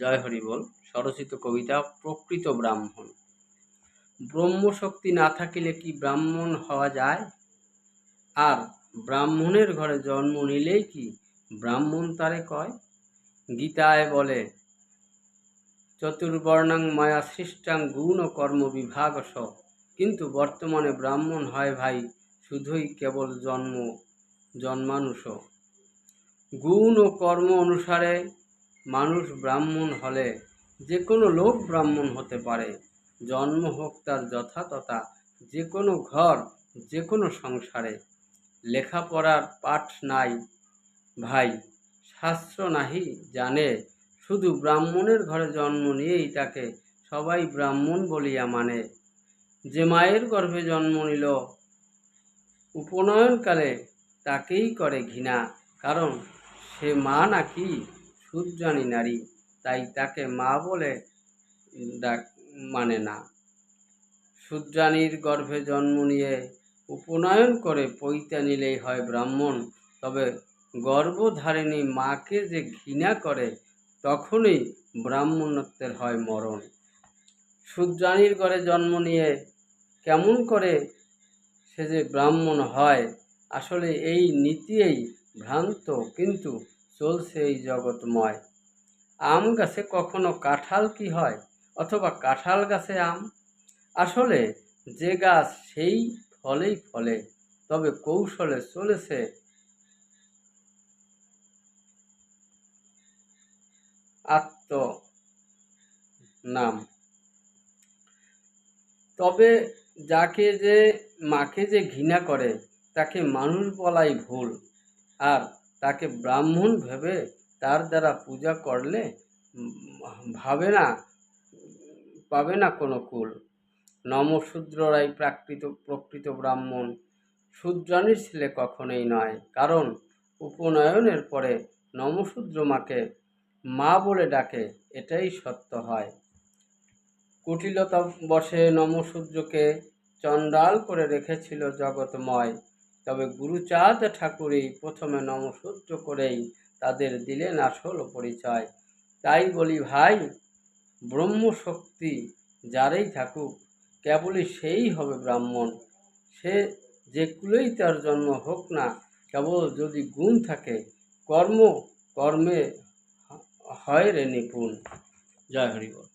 জয় হরি বল, স্বরচিত কবিতা, প্রকৃত ব্রাহ্মণ। ব্রহ্মশক্তি না থাকিলে কি ব্রাহ্মণ হওয়া যায়? আর ব্রাহ্মণের ঘরে জন্ম নিলেই কি ব্রাহ্মণ তারে কয়? গীতায় বলে, চতুর্বর্ণাং মায়া সৃষ্টাং গুণ ও কর্ম বিভাগ কিন্তু বর্তমানে ব্রাহ্মণ হয় ভাই, শুধুই কেবল জন্ম, জন্মানুষ। গুণ ও কর্ম অনুসারে মানুষ ব্রাহ্মণ হলে যে কোনো লোক ব্রাহ্মণ হতে পারে। জন্ম হোক তার যথাতথা যে কোনো ঘর যে কোনো সংসারে। লেখাপড়ার পাঠ নাই ভাই, শাস্ত্র নাহি জানে। শুধু ব্রাহ্মণের ঘরে জন্ম নিয়েই তাকে সবাই ব্রাহ্মণ বলিয়া মানে। যে মায়ের গর্ভে জন্ম নিল, উপনয়নকালে তাকেই করে ঘৃণা। কারণ সে মা নাকি সূর্যানী নারী, তাই তাকে মা বলে ডাক মানে না। সূর্যানীর গর্ভে জন্ম নিয়ে উপনয়ন করে পৈতা নিলেই হয় ব্রাহ্মণ। তবে গর্ভধারিণী মাকে যে ঘৃণা করে, তখনই ব্রাহ্মণত্বের হয় মরণ। সূর্যানীর ঘরে জন্ম নিয়ে কেমন করে সে যে ব্রাহ্মণ হয়, আসলে এই নীতিই ভ্রান্ত। কিন্তু চলছে এই জগৎময়। আম গাছে কখনো কাঁঠাল কি হয় অথবা কাঁঠাল গাছে আম? আসলে যে গাছ সেই ফলেই ফলে, তবে কৌশলে চলেছে। আত্ম নাম তবে যাকে যে, মাকে যে ঘৃণা করে, তাকে মানুষ বলাই ভুল। আর তাকে ব্রাহ্মণ ভেবে তার দ্বারা পূজা করলে ভাবে না, পাবে না কোনো কুল। নমশূদ্ররাই প্রাকৃত, প্রকৃত ব্রাহ্মণ। শূদ্রাণীর ছেলে কখনোই নয়। কারণ উপনয়নের পরে নমশূদ্র মাকে মা বলে ডাকে, এটাই সত্য হয়। কুটিলতা বসে নমশূদ্রকে চণ্ডাল করে রেখেছিল জগৎময়। তবে গুরুচাঁদ ঠাকুরই প্রথমে নমসূত্র করেই তাদের দিলেন আসল পরিচয়। তাই বলি, ভাই, ব্রহ্মশক্তি যারেই থাকুক, কেবলই সেই হবে ব্রাহ্মণ। সে যে কুলেই তার জন্ম হোক না, কেবল যদি গুণ থাকে, কর্ম কর্মে হয় রে নিপুণ। জয় হরিবল।